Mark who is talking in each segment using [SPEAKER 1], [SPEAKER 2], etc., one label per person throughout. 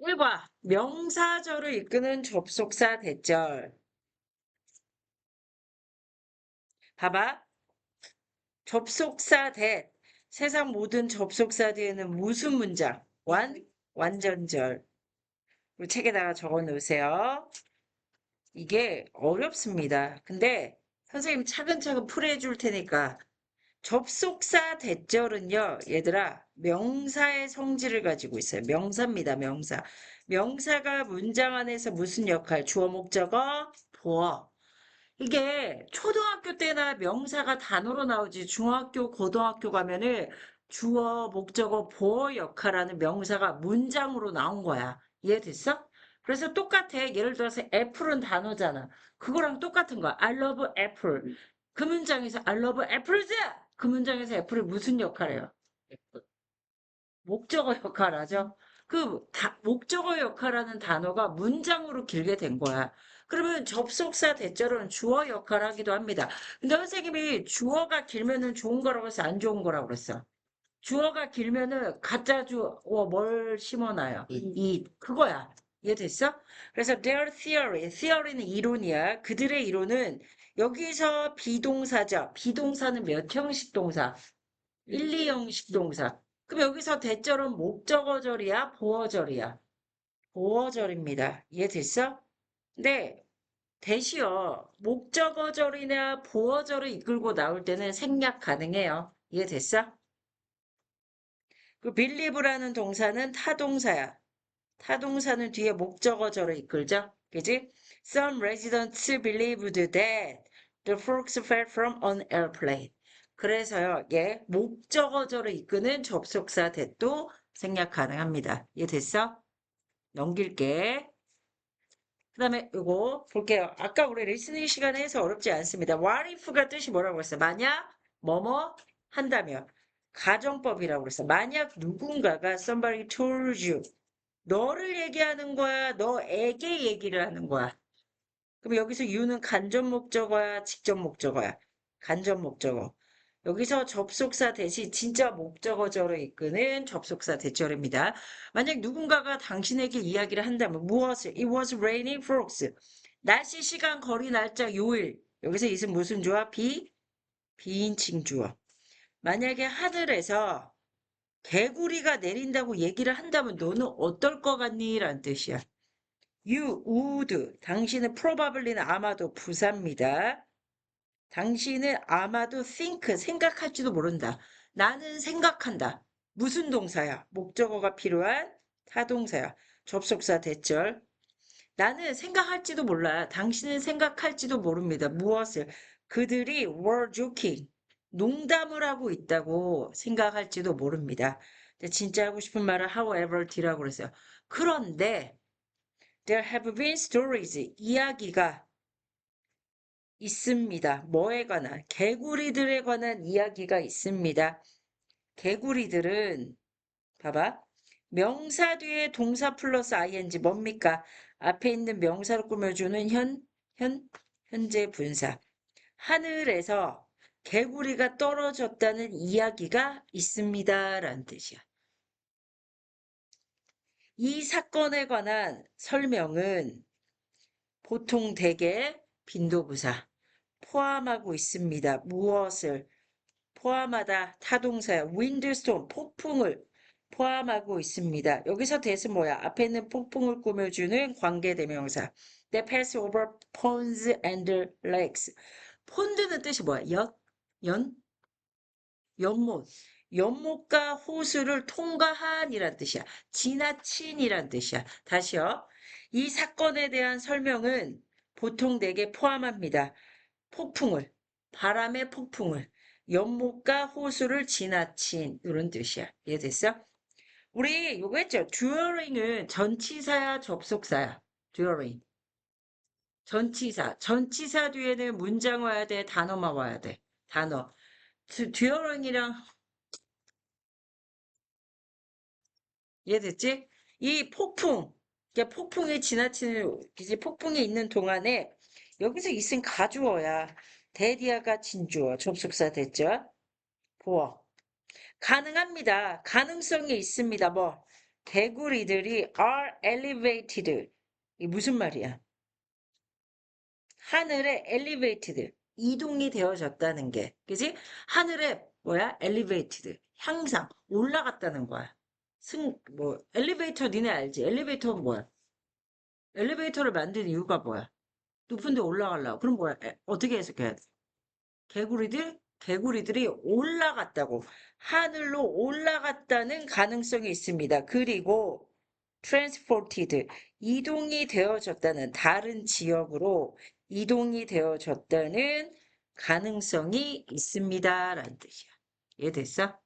[SPEAKER 1] 1과 명사절을 이끄는 접속사 대절. 봐봐. 접속사 대 세상 모든 접속사 뒤에는 무슨 문장? 완? 완전절. 책에다가 적어 놓으세요. 이게 어렵습니다. 근데 선생님 차근차근 풀이해 줄 테니까 접속사 대절은요, 얘들아, 명사의 성질을 가지고 있어요. 명사입니다, 명사. 명사가 문장 안에서 무슨 역할? 주어, 목적어, 보어. 이게 초등학교 때나 명사가 단어로 나오지 중학교, 고등학교 가면은 주어, 목적어, 보어 역할하는 명사가 문장으로 나온 거야. 이해됐어? 그래서 똑같아. 예를 들어서 애플은 단어잖아. 그거랑 똑같은 거야. I love apple. 그 문장에서 I love apples. 그 문장에서 애플이 무슨 역할해요? 목적어 역할 하죠. 그 다- 목적어 역할하는 단어가 문장으로 길게 된 거야. 그러면 접속사 대절은 주어 역할 하기도 합니다. 근데 선생님이 주어가 길면은 좋은 거라고 해서 안 좋은 거라고 그랬어. 주어가 길면은 가짜 주어 뭘 심어놔요?
[SPEAKER 2] 이.
[SPEAKER 1] 이 그거야. 이해됐어? 그래서 their theory, theory는 이론이야. 그들의 이론은 여기서 비동사죠. 비동사는 몇 형식 동사? 1, 2 형식 동사. 그럼 여기서 대절은 목적어절이야? 보어절이야? 보어절입니다. 이해됐어? 근데 대시어 목적어절이나 보어절을 이끌고 나올 때는 생략 가능해요. 이해됐어? 그 believe라는 동사는 타동사야. 타동사는 뒤에 목적어절을 이끌죠. 그지? Some residents believed that the frogs fell from an airplane. 그래서요, 예, 목적어절을 이끄는 접속사 대도 생략 가능합니다. 이해됐어? 넘길게. 그 다음에 이거 볼게요. 아까 우리 리스닝 시간에 해서 어렵지 않습니다. What if가 뜻이 뭐라고 했어요? 만약 뭐뭐 한다면 가정법이라고 그랬어. 만약 누군가가 somebody told you 너를 얘기하는 거야, 너에게 얘기를 하는 거야. 그럼 여기서 you는 간접 목적어야, 직접 목적어야? 간접 목적어. 여기서 접속사 대신 진짜 목적어절을 이끄는 접속사 대절입니다. 만약 누군가가 당신에게 이야기를 한다면 무엇을? It was raining frogs. 날씨, 시간, 거리, 날짜, 요일. 여기서 이은 무슨 주어? 비? 비인칭 주어. 만약에 하늘에서 개구리가 내린다고 얘기를 한다면 너는 어떨 것 같니? 라는 뜻이야. You would. 당신은 probably는 아마도 부사입니다. 당신은 아마도 think, 생각할지도 모른다. 나는 생각한다. 무슨 동사야? 목적어가 필요한 타동사야. 접속사 대절. 나는 생각할지도 몰라. 당신은 생각할지도 모릅니다. 무엇을? 그들이 were joking. 농담을 하고 있다고 생각할지도 모릅니다. 진짜 하고 싶은 말은 however D라고 그랬어요. 그런데 there have been stories. 이야기가 있습니다. 뭐에 관한? 개구리들에 관한 이야기가 있습니다. 개구리들은 봐봐. 명사 뒤에 동사 플러스 ing 뭡니까? 앞에 있는 명사를 꾸며주는 현, 현, 현재 분사. 하늘에서 개구리가 떨어졌다는 이야기가 있습니다. 라는 뜻이야. 이 사건에 관한 설명은 보통 대개 빈도부사 포함하고 있습니다. 무엇을 포함하다 타동사야. 윈드스톰 폭풍을 포함하고 있습니다. 여기서 대스 뭐야? 앞에 있는 폭풍을 꾸며주는 관계대명사. They pass over ponds and lakes. 폰드는 뜻이 뭐야? 연? 연? 연못. 연못과 호수를 통과한이란 뜻이야. 지나친이란 뜻이야. 다시요. 이 사건에 대한 설명은 보통 내게 포함합니다. 폭풍을, 바람의 폭풍을, 연못과 호수를 지나친 이런 뜻이야. 이해됐어? 우리 요거 했죠? during은 전치사야 접속사야. during. 전치사. 전치사 뒤에는 문장 와야 돼. 단어만 와야 돼. 단어. 두- during이랑 이해됐지? 이 폭풍. 이게 폭풍이 지나치는 이제 폭풍이 있는 동안에 여기서 있은 가주어야. 대디아가 진주어. 접속사 됐죠? 보어. 가능합니다. 가능성이 있습니다. 뭐 개구리들이 are elevated. 이 무슨 말이야? 하늘에 elevated. 이동이 되어졌다는 게. 그지? 하늘에 뭐야? elevated. 향상. 올라갔다는 거야. 승, 뭐, 엘리베이터 니네 알지? 엘리베이터는 뭐야? 엘리베이터를 만든 이유가 뭐야? 높은 데 올라가려고. 그럼 뭐야? 에, 어떻게 해석해야 돼? 개구리들, 개구리들이 올라갔다고. 하늘로 올라갔다는 가능성이 있습니다. 그리고 transported, 이동이 되어졌다는 다른 지역으로 이동이 되어졌다는 가능성이 있습니다. 라는 뜻이야. 이해됐어?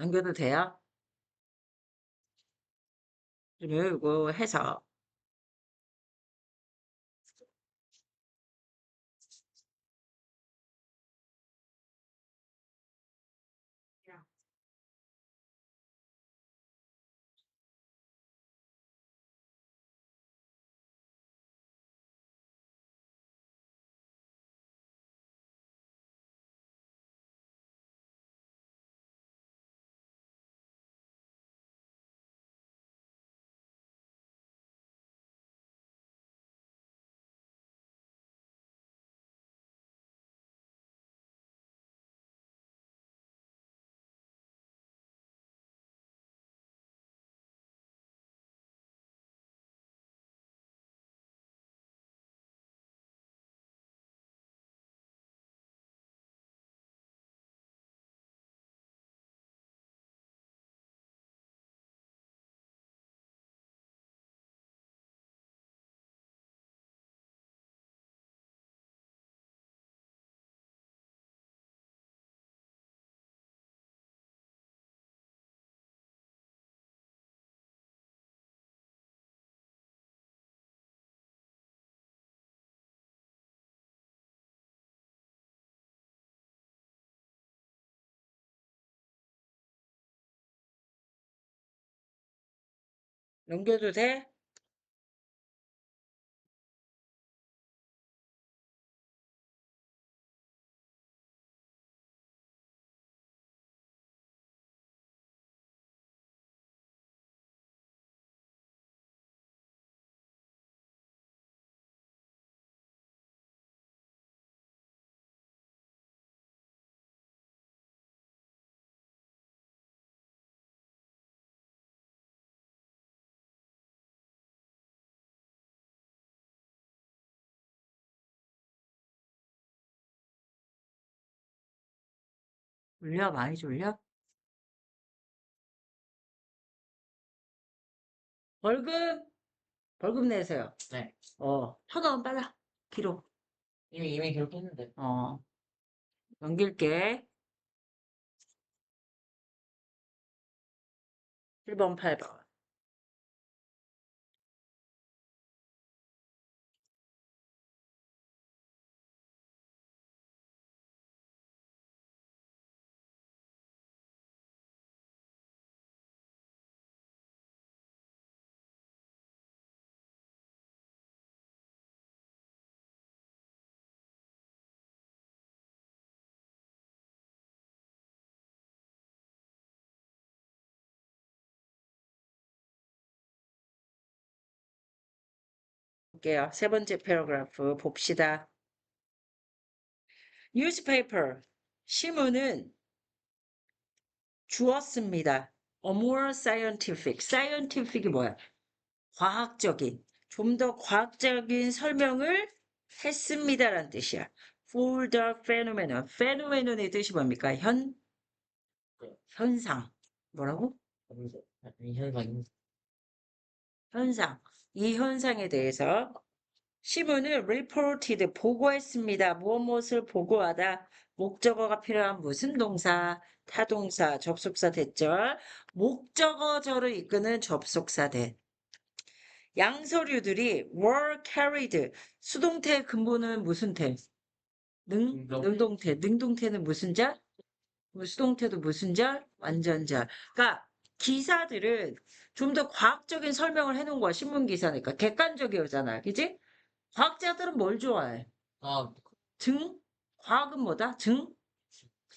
[SPEAKER 1] 넘겨도 돼요? 이거 해서 넘겨도 돼? 졸려? 많이 졸려? 벌금! 벌금 내세요.
[SPEAKER 2] 네.
[SPEAKER 1] 어, 천원 빨라. 기록.
[SPEAKER 2] 이미 이미 기록했는데.
[SPEAKER 1] 어. 넘길게. 1번, 8번. 볼게요. 세 번째 패러그래프 봅시다. newspaper 신문은 주었습니다. a more scientific. scientific이 뭐야? 과학적인, 좀 더 과학적인 설명을 했습니다라는 뜻이야. for the phenomenon. phenomenon의 뜻이 뭡니까? 현, 현상. 뭐라고?
[SPEAKER 2] 이 현상이
[SPEAKER 1] 현상. 이 현상에 대해서 신문은 reported 보고했습니다. 무엇 무엇을 보고하다. 목적어가 필요한 무슨 동사, 타동사, 접속사 대절, 목적어절을 이끄는 접속사 대. 양서류들이 were carried. 수동태 근본은 무슨 태? 능,
[SPEAKER 2] 능동.
[SPEAKER 1] 능동태. 능동태는 무슨 절? 뭐 수동태도 무슨 절? 완전절. 그러니까 기사들은 좀 더 과학적인 설명을 해놓은 거야. 신문 기사니까. 객관적이잖아. 그지? 과학자들은 뭘 좋아해?
[SPEAKER 2] 아
[SPEAKER 1] 증? 과학은 뭐다? 증?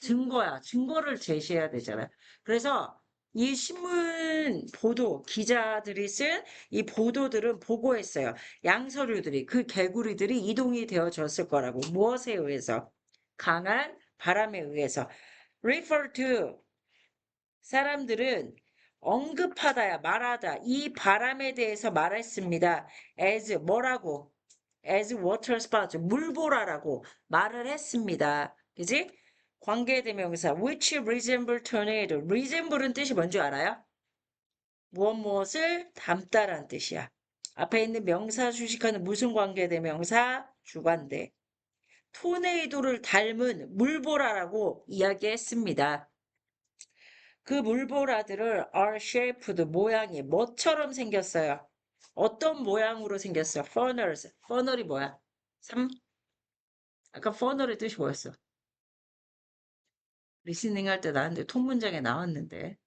[SPEAKER 1] 증거야. 증거를 제시해야 되잖아. 그래서 이 신문 보도, 기자들이 쓴 이 보도들은 보고했어요. 양서류들이, 그 개구리들이 이동이 되어졌을 거라고. 무엇에 의해서? 강한 바람에 의해서. refer to. 사람들은 언급하다야, 말하다. 이 바람에 대해서 말했습니다. as 뭐라고? as water spout. 물보라라고 말을 했습니다. 그지? 관계대명사 which resemble tornado. resemble은 뜻이 뭔지 알아요? 무엇 무엇을 닮다라는 뜻이야. 앞에 있는 명사 수식하는 무슨 관계대명사? 주관대. 토네이도를 닮은 물보라라고 이야기했습니다. 그 물보라들을 are shaped 모양이 뭐처럼 생겼어요? 어떤 모양으로 생겼어요? funnels. funnel이 뭐야? 3? 아까 funnel의 뜻이 뭐였어? 리스닝 할 때 나한테 통 문장에 나왔는데.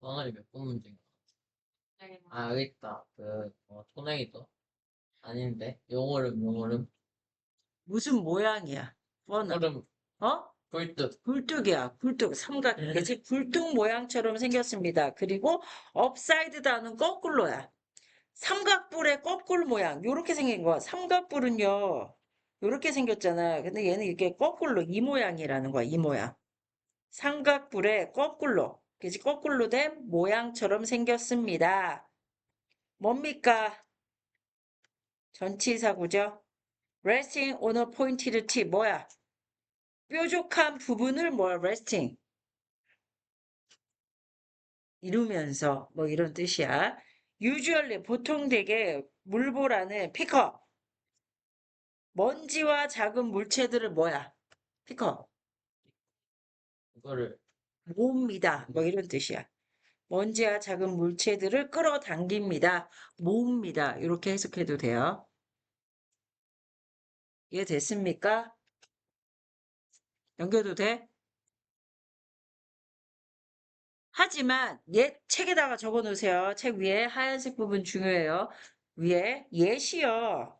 [SPEAKER 2] 번호이 몇번 문제인가? 아, 여기 있다. 그, 어, 토네이도. 아닌데. 용어름, 용어름.
[SPEAKER 1] 무슨 모양이야? funnel.
[SPEAKER 2] 얼음,
[SPEAKER 1] 어?
[SPEAKER 2] 굴뚝.
[SPEAKER 1] 굴뚝이야. 굴뚝. 삼각. 그치? 굴뚝 모양처럼 생겼습니다. 그리고 업사이드 다는 거꾸로야. 삼각뿔의 거꾸로 모양. 요렇게 생긴 거야. 삼각뿔은요. 요렇게 생겼잖아. 근데 얘는 이렇게 거꾸로 이 모양이라는 거야. 이 모양. 삼각뿔의 거꾸로. 그치? 거꾸로 된 모양처럼 생겼습니다. 뭡니까? 전치사구죠. resting on a pointed tip. 뭐야? 뾰족한 부분을 뭐야? resting. 이루면서 뭐 이런 뜻이야. usually 보통 되게 물보라는 피커. 먼지와 작은 물체들을 뭐야? 피커.
[SPEAKER 2] 그거를,
[SPEAKER 1] 모읍니다. 뭐 이런 뜻이야. 먼지와 작은 물체들을 끌어당깁니다. 모읍니다. 이렇게 해석해도 돼요. 이해됐습니까? 연결도 돼? 하지만 옛 책에다가 적어 놓으세요. 책 위에 하얀색 부분 중요해요. 위에 예시요.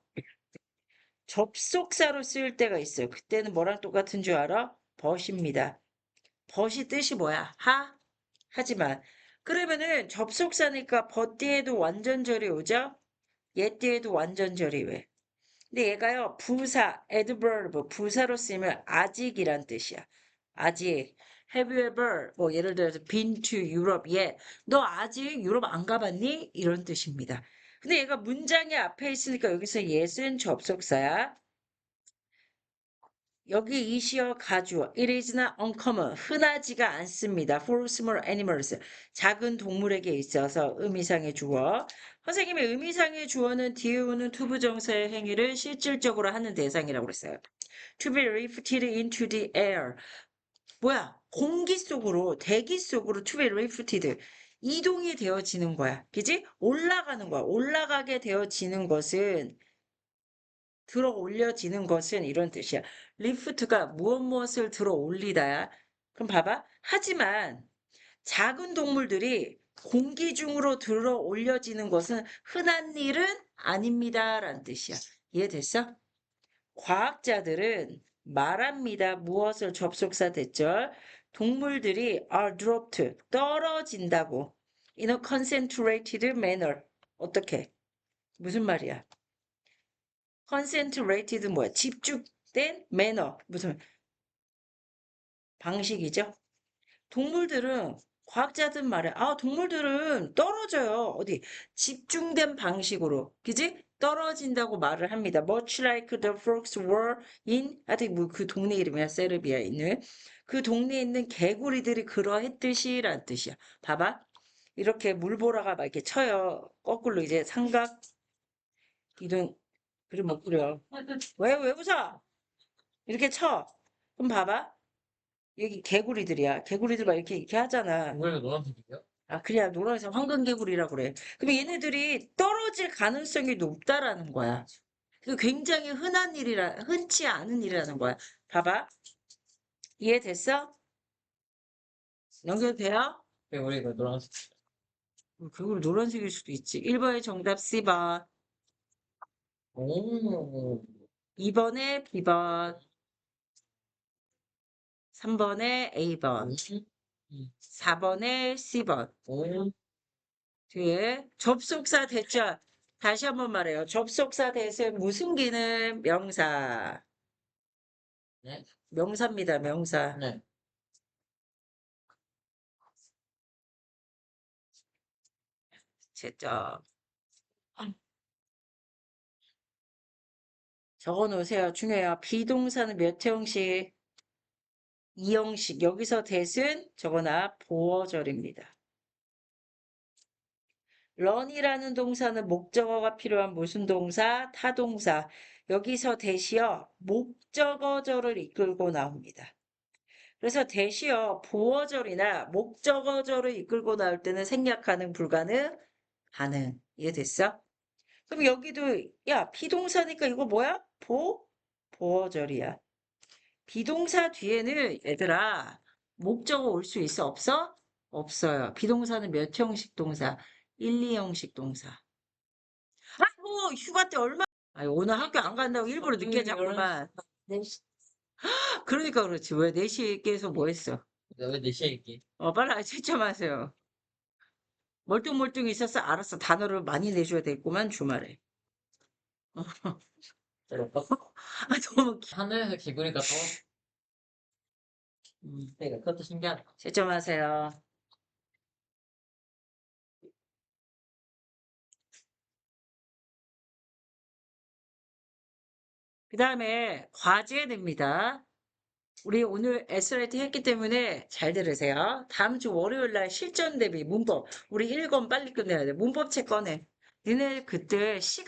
[SPEAKER 1] 접속사로 쓰일 때가 있어요. 그때는 뭐랑 똑같은 줄 알아? 벗입니다. 벗이 뜻이 뭐야? 하? 하지만 그러면은 접속사니까 벗 뒤에도 완전절이 오죠? 얘 뒤에도 완전절이 왜? 근데 얘가요 부사, adverb, 부사로 쓰면 아직이란 뜻이야. 아직. Have you ever, 뭐 예를 들어서 been to Europe yet? 너 아직 유럽 안 가봤니? 이런 뜻입니다. 근데 얘가 문장의 앞에 있으니까 여기서 yes은 접속사야. 여기 이시어 가주, it is not uncommon, 흔하지가 않습니다. for small animals, 작은 동물에게 있어서 의미상의 주어. 선생님의 의미상의 주어는 뒤에 오는 투부정사의 행위를 실질적으로 하는 대상이라고 그랬어요. to be lifted into the air. 뭐야? 공기 속으로, 대기 속으로 to be lifted. 이동이 되어지는 거야. 그지? 올라가는 거야. 올라가게 되어지는 것은 들어 올려지는 것은 이런 뜻이야. 리프트가 무엇 무엇을 들어 올리다야. 그럼 봐봐. 하지만 작은 동물들이 공기 중으로 들어 올려지는 것은 흔한 일은 아닙니다. 라는 뜻이야. 이해됐어? 과학자들은 말합니다. 무엇을 접속사 대절. 동물들이 are dropped. 떨어진다고. in a concentrated manner. 어떻게? 무슨 말이야? Concentrated 뭐야? 집중된 manner. 무슨 방식이죠? 동물들은 과학자들 말에 아 동물들은 떨어져요. 어디 집중된 방식으로 그지? 떨어진다고 말을 합니다. Much like the frogs were in 하여튼 뭐그 동네 이름이야 세르비아에 있는 그 동네에 있는 개구리들이 그러했듯이 란 뜻이야. 봐봐 이렇게 물보라가 막 이렇게 쳐요. 거꾸로 이제 삼각 이동 그래 못 그려. 왜 왜 웃어? 이렇게 쳐. 그럼 봐봐. 여기 개구리들이야. 개구리들 막 이렇게 이렇게 하잖아.
[SPEAKER 2] 이거가 노란색이요?
[SPEAKER 1] 아, 그래야 노란색 황금개구리라고 그래. 그럼 얘네들이 떨어질 가능성이 높다라는 거야. 그 굉장히 흔한 일이라, 흔치 않은 일이라는 거야. 봐봐. 이해됐어? 연결돼요?
[SPEAKER 2] 왜 우리가 노란색?
[SPEAKER 1] 어, 개구리 노란색일 수도 있지. 1번의 정답 C번.
[SPEAKER 2] 오,
[SPEAKER 1] 2번에 B번. 3번에 A번,
[SPEAKER 2] 음,
[SPEAKER 1] 4번에 C번.
[SPEAKER 2] 오,
[SPEAKER 1] 뒤에 접속사 대자. 다시 한번 말해요. 접속사 대신 무슨 기는 명사.
[SPEAKER 2] 네,
[SPEAKER 1] 명사입니다. 명사.
[SPEAKER 2] 네.
[SPEAKER 1] 제점. 적어 놓으세요. 중요해요. 비동사는 몇 형식? 이형식. 여기서 대신 적어놔 보어절입니다. run이라는 동사는 목적어가 필요한 무슨 동사? 타동사. 여기서 대시어 목적어절을 이끌고 나옵니다. 그래서 대시어 보어절이나 목적어절을 이끌고 나올 때는 생략 가능, 불가능, 가능. 이해됐어? 그럼 여기도 야 비동사니까 이거 뭐야? 보 보어절이야. 비동사 뒤에는 얘들아 목적어 올 수 있어 없어? 없어요. 비동사는 몇 형식 동사? 1, 2형식 동사. 아이고 휴가 때 얼마? 아니 오늘 학교 안 간다고 일부러 늦게 잤구만.
[SPEAKER 2] 네.
[SPEAKER 1] 그러니까 그렇지. 왜 4시에 깨서 뭐 했어?
[SPEAKER 2] 왜 4시에 있기?
[SPEAKER 1] 어 빨리 채점하세요. 멀뚱멀뚱 있었어? 알았어. 단어를 많이 내줘야 되겠구만 주말에. 아 너무 기...
[SPEAKER 2] 하늘에서 기구니까 또,
[SPEAKER 1] 음,
[SPEAKER 2] 그러니까 그것도 신기하다.
[SPEAKER 1] 채점하세요. 그 다음에 과제됩니다. 우리 오늘 SRT 했기 때문에 잘 들으세요. 다음 주 월요일 날 실전 대비 문법. 우리 1권 빨리 끝내야 돼. 문법 책 꺼내. 니네 그때 시간